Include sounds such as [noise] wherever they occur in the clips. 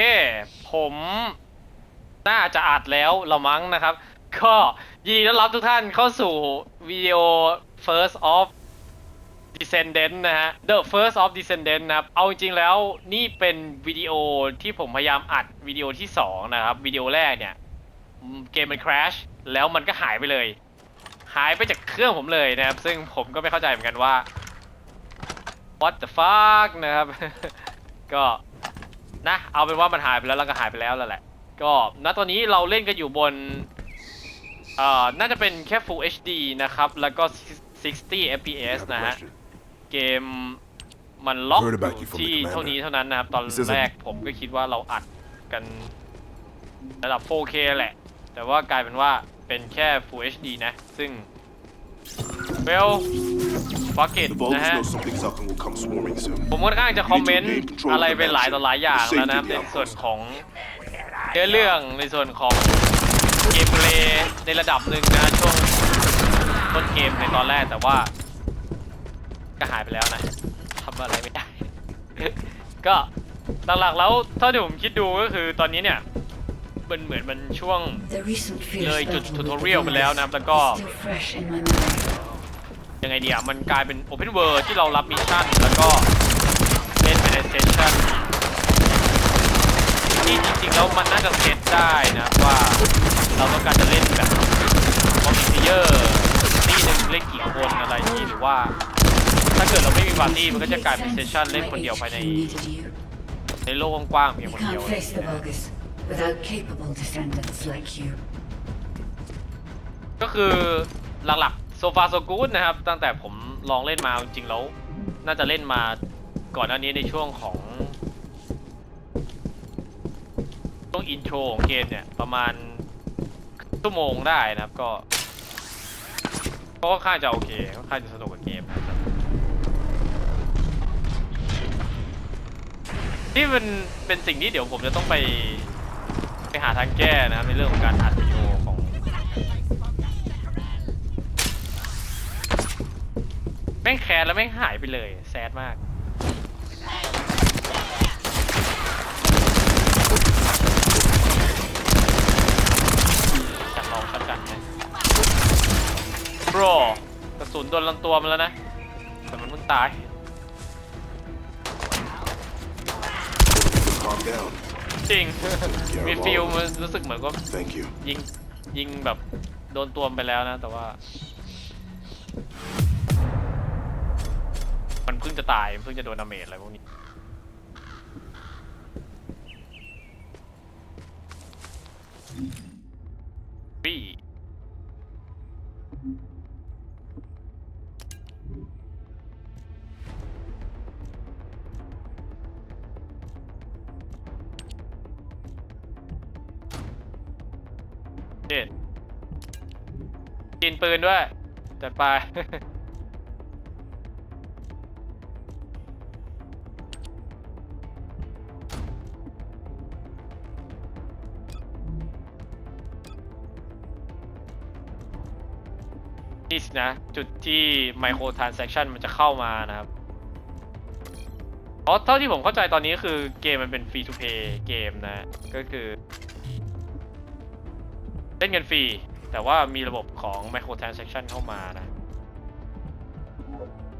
เคผมน่าจะอัดแล้วละมั้งนะครับ ก็ยินดีต้อนรับทุกท่านเข้าสู่วิดีโอ First of Descendant นะฮะ The First of Descendant นะครับ เอาจริงๆแล้วนี่เป็นวิดีโอที่ผมพยายามอัดวิดีโอที่ 2 นะครับ วิดีโอแรกเนี่ย เกมมัน crash แล้วมันก็หายไปเลย หายไปจากเครื่องผมเลยนะครับ ซึ่งผมก็ไม่เข้าใจเหมือนกันว่า what the fuck นะครับ ก็ นะ เอาเป็นว่ามันหายไปแล้วแล้วก็หายไปแล้วแล้วแหละ ก็ณตอนนี้เราเล่นกันอยู่บนเอ่อน่าจะเป็นแค่ Full HD นะครับ แล้วก็ 60 FPS have a นะฮะ question. เกมมันล็อก Heard อ about ยู่ you from ที่ the commander. เท่านี้เท่านั้นนะครับ ตอน This isn't- แรกผมก็คิดว่าเราอัดกันระดับ 4K แหละ แต่ว่ากลายเป็นว่าเป็นแค่ Full HD นะ ซึ่ง well fuck it The Vulcans นะฮะ know something's up and will come swarming soon. ผมค่อนข้างจะคอมเมนต์อะไรไปหลายต่อหลายอย่างแล้วนะครับในส่วนของเนื้อเรื่องในส่วนของเกมเพลย์ในระดับหนึ่งนะช่วงต้นเกมในตอนแรกแต่ว่า ก็หายไปแล้วนะทำอะไรไม่ได้ ก็หลักๆแล้วเท่าที่ผมคิดดูก็คือตอนนี้เนี่ยมันเหมือนมันช่วง The recent fierce เลยจุด battle with the ทูทอเรียลไปแล้วนะครับ แล้วก็ is still fresh in my memory. ยังไงเดียมันกลายเป็น Open World ที่เรารับมิชชั่น แล้วก็เล่นไปในเซสชั่นที่จริงๆแล้วมันน่าจะเซตได้นะว่าเราต้องการจะเล่นแบบคอมพิวเตอร์ที่หนึ่งเล่นกี่คนอะไรอย่างนี้หรือว่า ถ้าเกิดเราไม่มีปาร์ตี้มันก็จะกลายเป็นเซสชั่นเล่นคนเดียวภายใน Who needed you? ในโลกกว้างๆเพียง You คนเดียว can't face the Vulgus without capable descendants like you. ก็คือหลักๆ โซฟาโซกูดนะครับ ตั้งแต่ผมลองเล่นมาจริงๆแล้ว น่าจะเล่นมาก่อนหน้านี้ในช่วงของช่วงอินโทรของเกมเนี่ย ประมาณชั่วโมงได้นะครับก็ก็ค่อนข้างจะโอเคค่อนข้างจะสนุกกับเกมนะครับที่มันเป็นสิ่งที่เดี๋ยวผมจะต้องไปไปหาทางแก้นะครับในเรื่องของการอัดวิดีโอของ แม่งแคสแล้วแม่งหายไปเลยแซดมาก จัดลองช็อตกันไหมโปรกระสุนโดนลำตัวมันแล้วนะ แต่มันเพิ่งตาย Calm down. จริง มีฟิลมันรู้สึกเหมือนก็ Thank you. ยิงยิงแบบโดนตัวมันไปแล้วนะ แต่ว่า เพิ่งจะตายมันเพิ่งจะโดนดาเมจอะไรพวกนี้ ปีเจ็ดกินปืนด้วยจัดไป สนะ จุดที่ไมโครทราน s ซ c t ชันมันจะเข้ามานะครับ เพราะเท่าที่ผมเข้าใจตอนนี้คือเกมมันเป็นฟรี to เพย์เกมนะ ก็คือ เล่นเงินฟรี แต่ว่ามีระบบของไมโครทราน s ซ c t ชันเข้ามานะ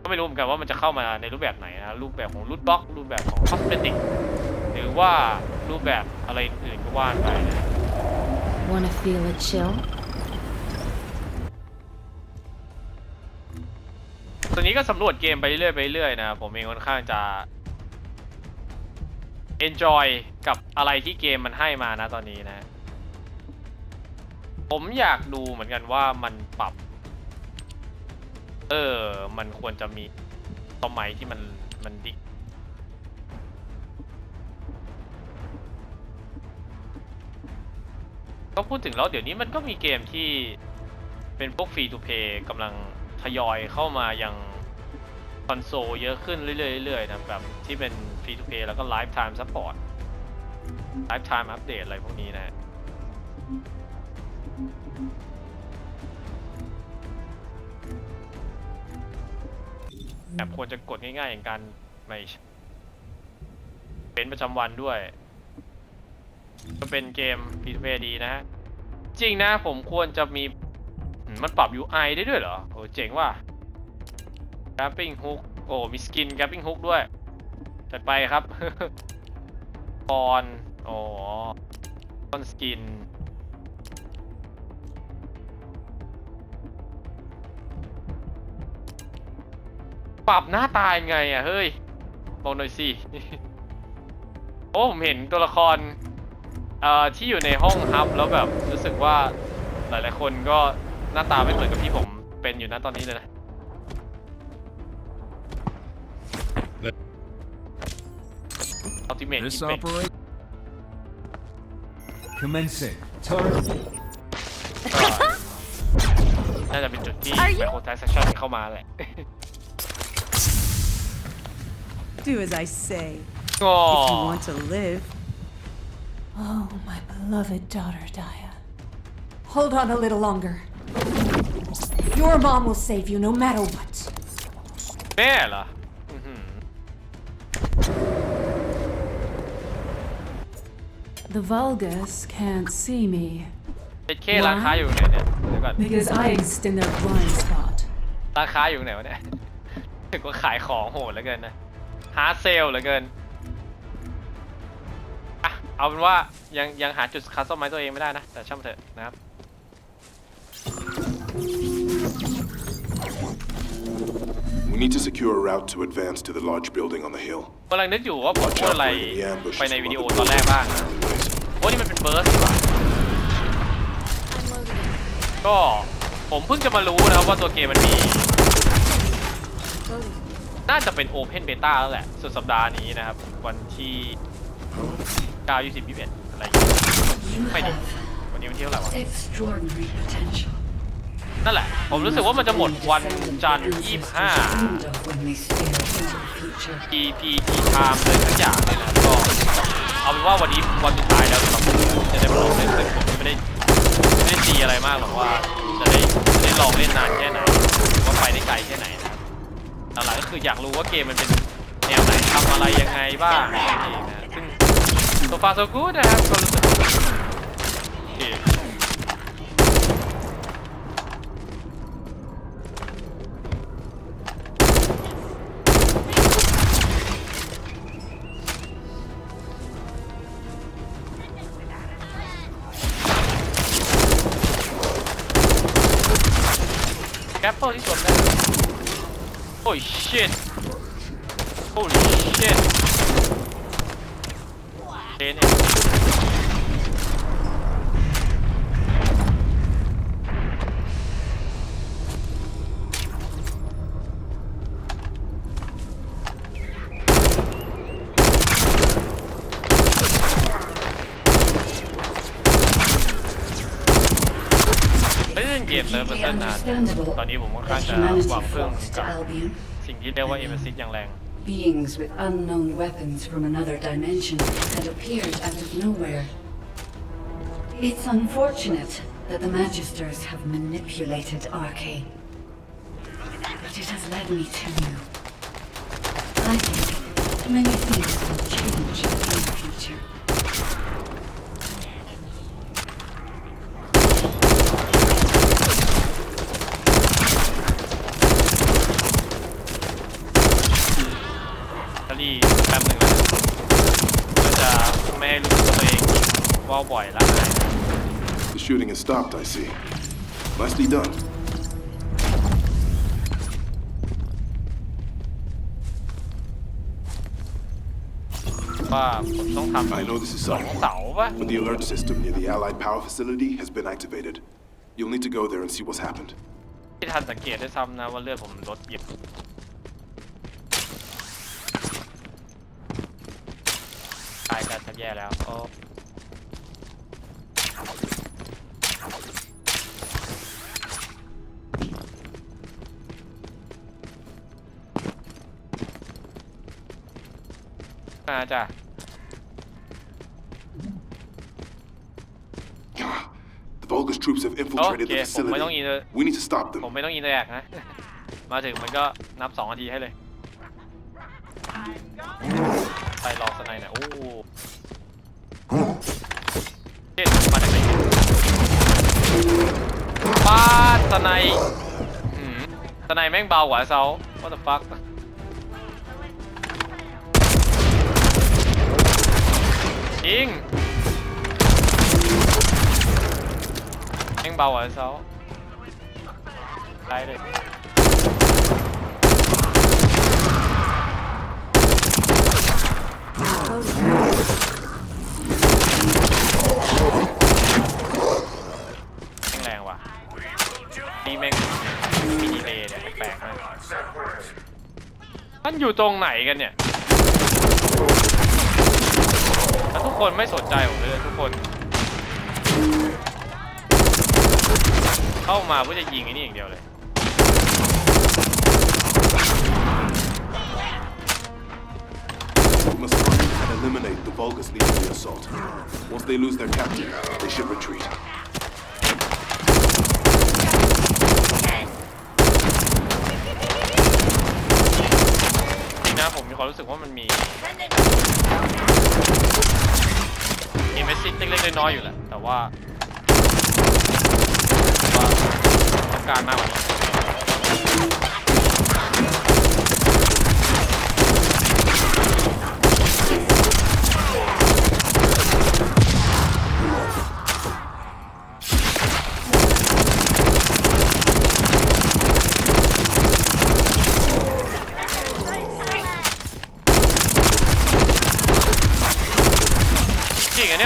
ก็ไม่รู้เหมือนกันว่ามันจะเข้ามาในรูปแบบไหนนะ รูปแบบของรูทบล็อก รูปแบบของคอสเมติกหรือว่ารูปแบบอะไรอื่นก็ว่านไปนะ Wanna feel a chill? ตอนนี้ก็สำรวจเกมไปเรื่อยๆไปเรื่อยนะผมเองค่อนข้างจะ enjoy กับอะไรที่เกมมันให้มานะตอนนี้นะ ผมอยากดูเหมือนกันว่ามันปรับ เออ มันควรจะมีสมัยที่มันมันดิก็พูดถึงแล้วเดี๋ยวนี้มันก็มีเกมที่เป็นพวกฟรี to play กำลังทยอยเข้ามายัง อนโซลเยอะขึ้นเรื่อยๆนะแบบที่เป็นฟรี to play แล้วก็ lifetime support lifetime update อะไรพวกนี้นะ แบบควรจะกดง่ายๆอย่างการไม่เป็นประจำวันด้วย ก็เป็นเกม p ี p ดีนะฮะ จริงนะผมควรจะมี มันปรับ UI ได้ด้วยเหรอโอ้เจ๋งว่ะ grabbing hook โอ้มีสกิน grabbing hook ด้วยจัดไปครับปอนโอ๋อปอนสกินปรับหน้าตายังไงอะเฮ้ยบอกหน่อยสิโอ้ผมเห็นตัวละครเอ่อที่อยู่ในห้องฮับแล้วแบบรู้สึกว่าหลายๆคนก็หน้าตาไม่เหมือนกับที่ผมเป็นอยู่นะตอนนี้เลยนะ Ultimate This Effect operate. Commencing. Target. ก็น่าจะเป็นจุดที่ microtransaction เข้ามาแหละ [laughs] [laughs] Do as I say ก็ if you want to live. Oh, my beloved daughter, Daya. Hold on a little longer. Your mom will save you no matter what. แม่เหรอ The Vulgus can't see me เป็นเคร้านค้าอยู่ไหนเนี่ยเดี๋ยวก่อน because I exist in their blind spot. ร้านค้าอยู่ไหนวะเนี่ย ถึงว่าขายของโหดเหลือเกินนะฮาร์ดเซลเหลือเกินอะเอาเป็นว่ายังยังหาจุดคัสตอมไมตัวเองไม่ได้นะ แต่ช่างมันเถอะนะครับ We need to secure a route to advance to the large building on the hill. กำลังนึกอยู่ว่าผม Watch พูด out อะไร for any ambushes ไปใน from วิดีโอ other ตอนแรกบ้าง alleyways. โอ้นี่มัน เป็นเบิร์สนี่หว่าก็ผมเพิ่งจะมารู้นะครับว่าตัวเกมมันมี น่าจะเป็น Open Beta แล้วแหละ สุดสัปดาห์นี้นะครับ วันที่9 20 21อะไรอย่างเงี้ย You ไม่ดิ have วันนี้วันที่เท่าไหร่วะ extraordinary potential. นั่นแหละ ผมรู้สึกว่ามันจะหมดวันจันทร์ Ancestors 25 dreamed of when they stared into the future. EP T time เลยทั้งอย่างเลยนะก็เอาเป็นว่าวันนี้วันสุดท้ายแล้วสำหรับผม จะได้มาลองเล่นซึ่งผมไม่ได้ไม่ได้ตีอะไรมากหรอกว่าจะได้จะได้ลองเล่นนานแค่ไหนหรือว่าไปได้ไกลแค่ไหนนะครับหลักๆก็คืออยากรู้ว่าเกมมันเป็นแนวไหนทำอะไรยังไงบ้างนั่นเองนะซึ่งโซฟาโซกูดนะครับก็รู้สึกโอเค โอ้ย shit holy shit เเล่นเกมเลิฟมา Completely ตั้งนาน understandable ตอนนี้ผมค่อนข้าง that จะ humanity หวังพึ่ง flocks กับ to Albion. สิ่งที่เรียกว่าเอเมซิสอย่างแรง Beings with unknown weapons from another dimension had appeared out of nowhere. It's unfortunate that the Magisters have manipulated Arcane. But it has led me to you. I think many things will change ว่าวบ่อยละอาย The shooting has stopped, I see. Nicely done. ว่าผมต้องทำ I know this is สอง subtle, เสาปะ but the alert system near the Allied power facility has been activated. You'll need to go there and see what's happened. ไม่ทันสังเกตได้วยซ้ำนะว่าเลือดผมลดเยอะตายกันทับแย่แล้วโอ้ มาจ้ะ The Vulgus troops have infiltrated the Okay, ผมไม่ต้อง facility. อินเลย We need to stop ผม them. ไม่ต้องอินเตอร์แอคนะ มาถึงมันก็นับสองนาทีให้เลย ไปรอสไนด์หน่อยโอ้เจ็ดมาจากไหนป้าดสไนยหืมสไนยแม่งเบากว่าเซา what the fuck จริงแม่งเบากว่าเซาได้เลยแม่งแรงว่ะนี่แม่งมีดีเลย์เนี่ยแปลกๆนะมันอยู่ตรงไหนกันเนี่ย แล้วทุก คนไม่สนใจผมเลยทุกคน เข้ามาเพื่อจะยิงไอ้นี่อย่างเดียวเลย We must find and eliminate the Vulgus leading the assault. Once they lose their captain, they should retreat. จริงนะผมมีความรู้สึกว่ามันมีมี เมสซิสเล็กๆน้อยๆอยู่แหละแต่ว่าต้องการมากกว่านี้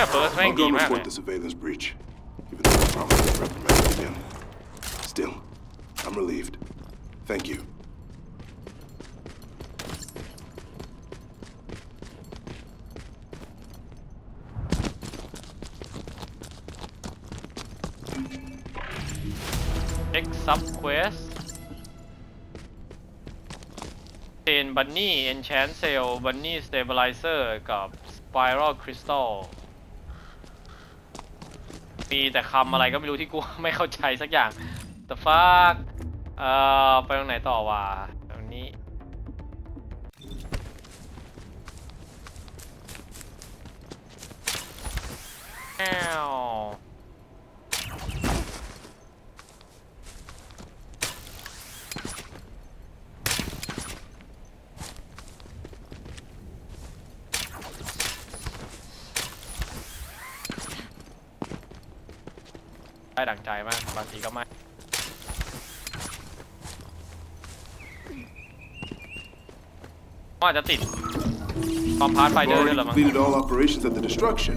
เนี้ยเฟิร์สแม่ง I'll ดี go มากเลย report the surveillance breach, even though I promised to reprimand again. Still, I'm relieved. Thank you. X sub quest เ e นบันนี่ enchant cell bunny stabilizer กับ spiral crystal มีแต่คำอะไรก็ไม่รู้ที่กูไม่เข้าใจสักอย่างแต่ฟากเอ่อไปตรงไหนต่อวะตรงนี้แอว ได้ดังใจมาก บางทีก็ไม่ว่าจะติดคอมพาร์ตไฟ You've เดอร์ด้วย already เหรอมั้ง completed all operations at the destruction.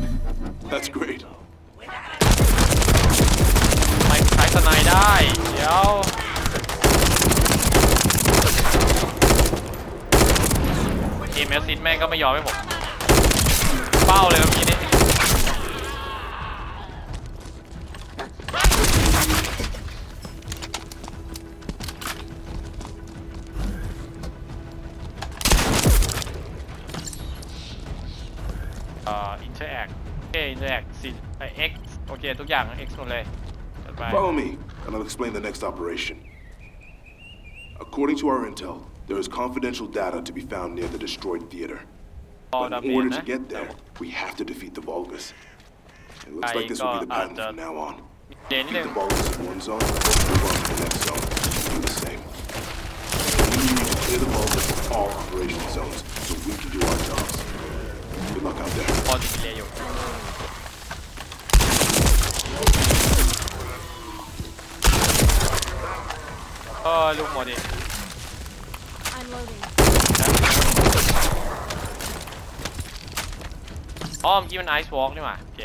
That's great. ไม่ใช้สไนด์ได้ เดี๋ยว ทีมแอสซิดแม่งก็ไม่ยอมให้ผม เป้าเลยเมื่อกี้ โอเค ทุกอย่าง x หมดเลยจัดไป Follow me, and I'll explain the next operation. According to our intel, there is confidential data to be found near the destroyed theater. พอ But ดา in เมจ order นะ to get there, we have to defeat the Vulgus. It looks like this will be the I pattern got- from now on. เดี๋ยวนิดนึ Defeat ง the Vulgus in one zone, move on to the next zone, do the same. We need to clear the Vulgus from all operational zones so we can do our jobs. Good luck out there. พอติดเลยอยู่ เออลูกหมดดิอ๋อเมื่อกี้มันไอซ์วอล์กนี่หว่าโอเค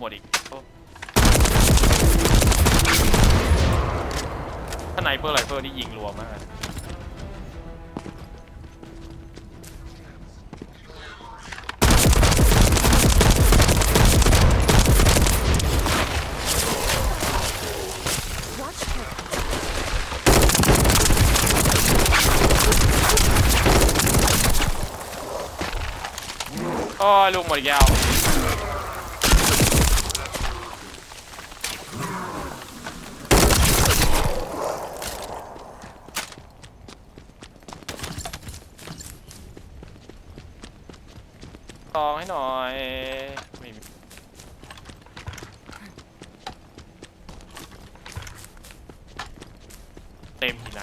หมดอีกถ้าไนเปอร์ไรเปอร์นี่ยิงรัวมากโอ้ลูกหมดยาว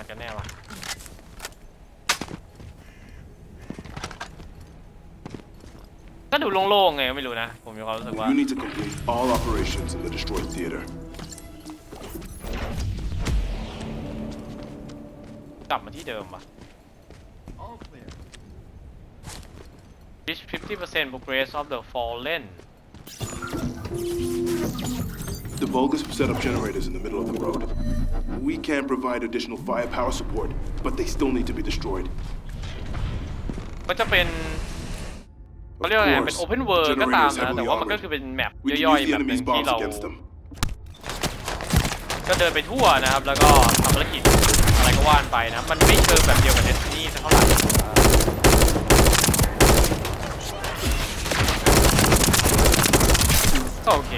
กี่นัดกันแน่วะก็ดูโล่งๆไงก็ไม่รู้นะ ผมมีความรู้สึกว่า You need to complete all operations in the destroyed theater. กลับมาที่เดิมว่ะ Reach 50% progress of the fallen The Vulgus have set up generators in the middle of the road. We can provide additional firepower support, but they still need to be destroyed. ก็จะเป็นเขาเรียกว่าไงเป็น Open World ก็ตามนะ แต่ว่ามันก็คือเป็นแมป We ย่ can อย use ๆ the แบบหนึ่ enemy's งที่ bombs เรา against them. ก็เดินไปทั่วนะครับ แล้วก็ทำภารกิจอะไรก็ว่านไปนะ มันไม่เชิงแบบเดียวกับ Destiny สักเท่าไหร่ก็โอเค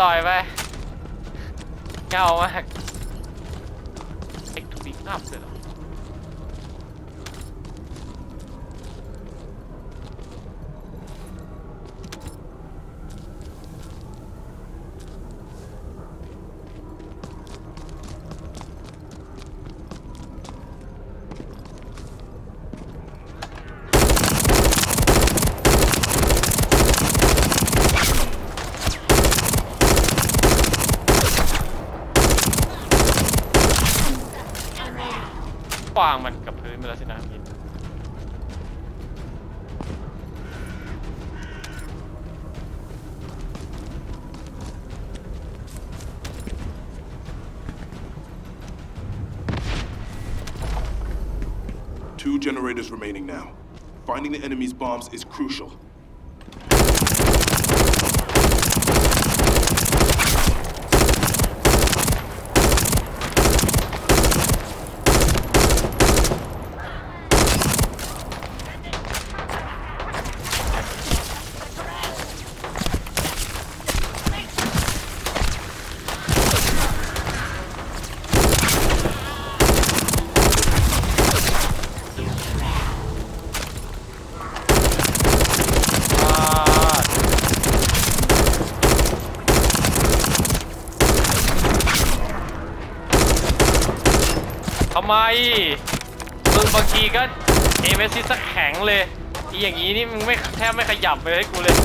ต่อยไปเงามากเอ็กทูบีอัพเลยเหรอ Two generators remaining now. Finding the enemy's bombs is crucial. ำไมมึงบางทีก็เอเมซิสแข็งเลยอีอย่างนี้นี่มึงไม่แทบไม่ขยับไปให้กูเลย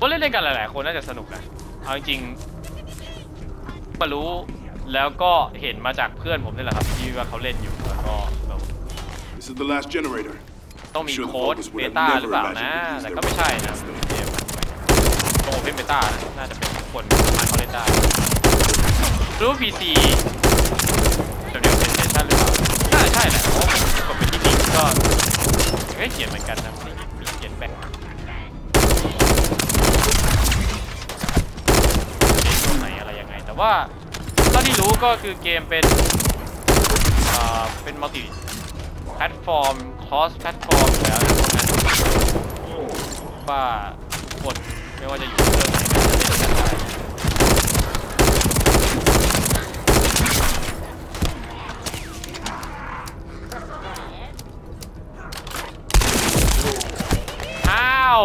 ว่าเล่นเล่นกันหลาย ๆ คนน่าจะสนุกนะเอาจริงๆมารู้แล้วก็เห็นมาจากเพื่อนผมนี่แหละครับที่ว่าเขาเล่นอยู่แล้วก็แบบ This is the last generator. ต้องมี I'm sure the โค้ด Vulgus เบ would have ต้า never หรือเปล่า imagined นะ we'd use แต่ their ก็ไม่ใช่นะ weapons. เกมโอเพนเบต้าน่าจะเป็นคนสามารถเขาเล่นได้หรือว่า PC เดี๋ยวเดี๋ยวเป็นเซสชั่นหรือเปล่าน่าจะใช่แหละเพราะว่าผมกดไปที่ลิงก์ก็มันก็เขียนเหมือนกันนะมีมีเขียนแบ่งช่วงไหนอะไรยังไง แต่ว่าเท่าที่รู้ก็คือเกมเป็นอ่าเป็นมัลติแพลตฟอร์มคอสแพลตฟอร์มแล้วนะเพราะงั้นว่าคนไม่ว่าจะอยู่เครื่องไหนก็จะเล่นกันได้อ้าว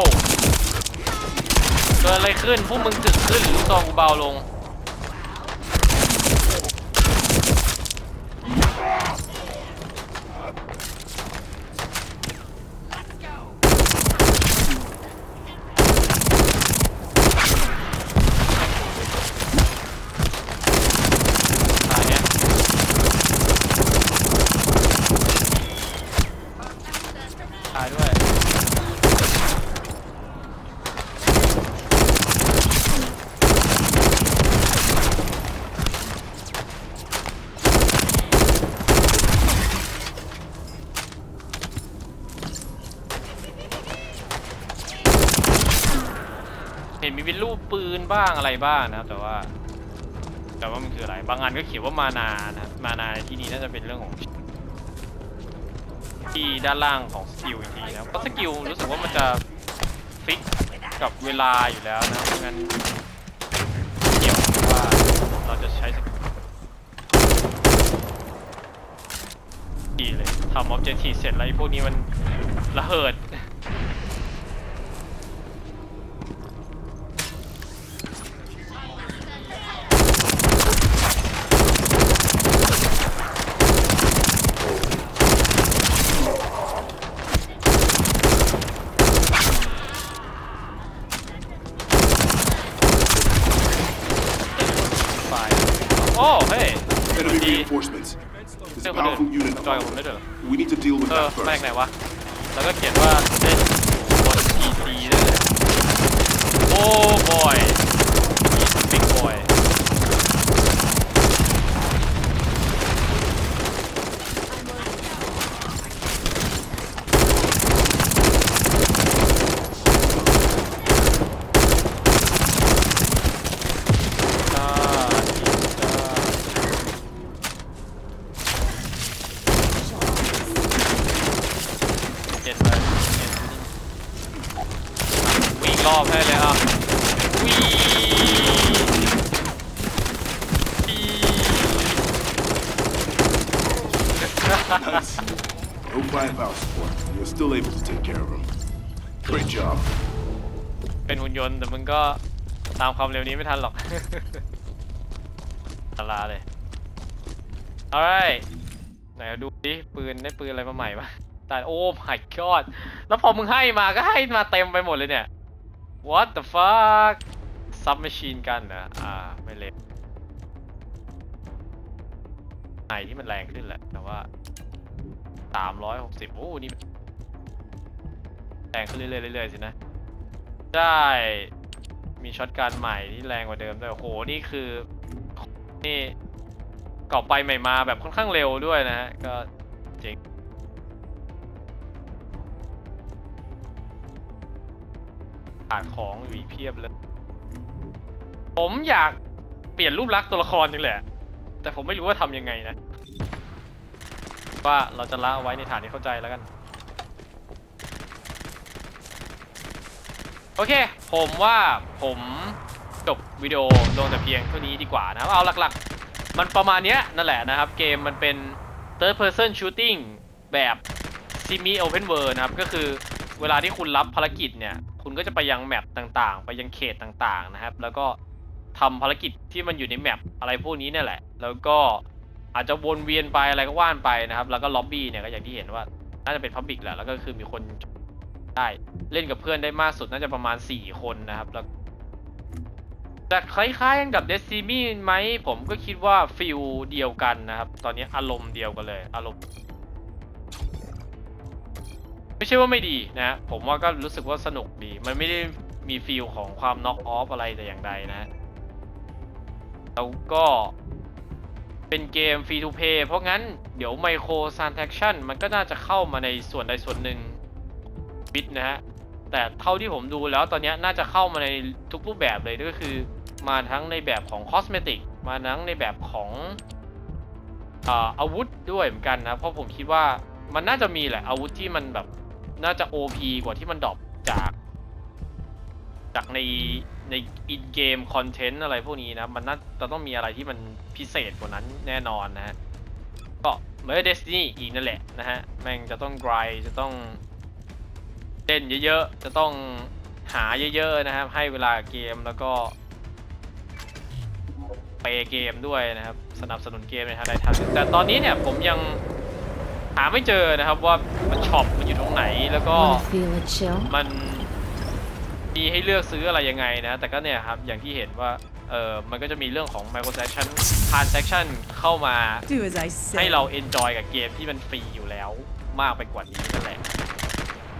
เกิดอะไรขึ้น พวกมึงถึกขึ้นหรือลูกซองกูเบาลง ตายเนี่ยตายด้วย เป็นรูปปืนบ้างอะไรบ้างนะครับ แต่ว่า แต่ว่ามันคืออะไร บางอันก็เขียนว่ามานานะมานาในที่นี้น่าจะเป็นเรื่องของ ที่ด้านล่างของสกิลอีกทีนะเพราะสกิลรู้สึกว่ามันจะฟิกกับเวลาอยู่แล้วนะเพราะงั้นเกี่ยวกับว่าเราจะใช้สกิลดีเลยทำออบเจกตีเสร็จแล้วไอ้พวกนี้มันระเหิด ไฟ โอ้เฮ้ย Enemy ดี reinforcements. There's เรื่อ a งคนอื่น powerful unit จอยกับผม above ได้ us. ด้วยเหรอ We need to deal with เออ that แม่ง first. ไหนวะ แล้วก็เขียนว่าเล่นบน PC ด้วยเลยโอ้บอยบิ๊กบอยจ้าจ้า เจ็ดไปเจ็ดวิ่งรอบให้เลยอะวิ่งปี Nice. Five out support. You're still able to take care of them. Great job. เป็นหุ่นยนต์แต่มึงก็ตามความเร็วนี้ไม่ทันหรอก ตลาเลย alright ไหนดูดิปืนได้ปืนอะไรมาใหม่ปะแตายโอ้ my god แล้วพอมึงให้มาก็ให้มาเต็มไปหมดเลยเนี่ย what the fuck submachine gun เหรออ่า ไม่เล็กไหนที่มันแรงขึ้นแหละ แต่ว่า 360โอ้ นี่แรงขึ้นเรื่อยๆเรื่อยๆสินะ ได้ มีช็อตการใหม่ที่แรงกว่าเดิมด้วยโอ้โห นี่คือ นี่กรอบไปใหม่มาแบบค่อนข้างเร็วด้วยนะฮะ ก็เจ๋งขาดของอยู่เพียบเลย ผมอยากเปลี่ยนรูปลักษณ์ตัวละครจังแหละ แต่ผมไม่รู้ว่าทำยังไงนะ ว่าเราจะละเอาไว้ในฐานที่เข้าใจแล้วกัน โอเค ผมว่าผมจบวิดีโอลงแต่เพียงเท่านี้ดีกว่านะครับเอาหลักๆ มันประมาณเนี้ยนั่นแหละนะครับ เกมมันเป็น third person shooting แบบ semi open world นะครับ ก็คือเวลาที่คุณรับภารกิจเนี่ย คุณก็จะไปยังแมปต่างๆ ไปยังเขตต่างๆนะครับ แล้วก็ทำภารกิจที่มันอยู่ในแมปอะไรพวกนี้เนี่ยแหละ แล้วก็ อาจจะวนเวียนไปอะไรก็ว่านไปนะครับ แล้วก็ล็อบบี้เนี่ยก็อย่างที่เห็นว่า น่าจะเป็นพับบิกแหละแล้วก็คือมีคนได้เล่นกับเพื่อนได้มากสุดน่าจะประมาณ 4 คนนะครับแล้วจะคล้ายๆกันกับ Destiny ไหมผมก็คิดว่าฟิลเดียวกันนะครับ ตอนนี้อารมณ์เดียวกันเลย อารมณ์ ไม่ใช่ว่าไม่ดีนะผมว่าก็รู้สึกว่าสนุกดี มันไม่ได้มีฟีลของความน็อกออฟอะไรแต่อย่างใดนะแล้วก็ เป็นเกมฟรีทูเพย์เพราะงั้นเดี๋ยวไมโคร t านแท c ชั่นมันก็น่าจะเข้ามาในส่วนใดส่วนหนึ่งบิตนะฮะ แต่เท่าที่ผมดูแล้วตอนนี้น่าจะเข้ามาในทุกรูปแบบเลยก็คือ มาทั้งในแบบของคอสเมติกมาทั้งในแบบของอาอาวุธด้วยเหมือนกันนะ เพราะผมคิดว่ามันน่าจะมีแหละอาวุธที่มันแบบน่าจะ OP กว่าที่มันดรอปจาก จากในในอินเกมคอนเทนต์อะไรพวกนี้นะ มันน่าจะต้องมีอะไรที่มันพิเศษกว่านั้นแน่นอนนะฮะ ก็เหมือนเดสตินีอีกนั่นแหละนะฮะ แม่งจะต้อง grind จะต้องเล่นเยอะๆ จะต้องหาเยอะๆนะครับ ให้เวลาเกมแล้วก็เปย์เกมด้วยนะครับ สนับสนุนเกมในทางใดทางหนึ่งแต่ตอนนี้เนี่ยผมยังหาไม่เจอนะครับว่ามันช็อปมันอยู่ตรงไหนแล้วก็ Wanna feel a chill? มัน มีให้เลือกซื้ออะไรยังไงนะ แต่ก็เนี่ยครับ อย่างที่เห็นว่าเออมันก็จะมีเรื่องของ microtransaction transaction เข้ามา Do as I say. ให้เรา enjoy กับเกมที่มันฟรีอยู่แล้วมากไปกว่านี้นั่นแหละ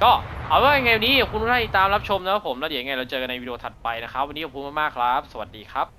ก็เอาว่ายังไงวันนี้ขอบคุณทุกท่านที่ตามรับชมนะครับผม แล้วเดี๋ยวยังไงเราเจอกันในวิดีโอถัดไปนะครับ วันนี้ขอบคุณมากๆครับ สวัสดีครับ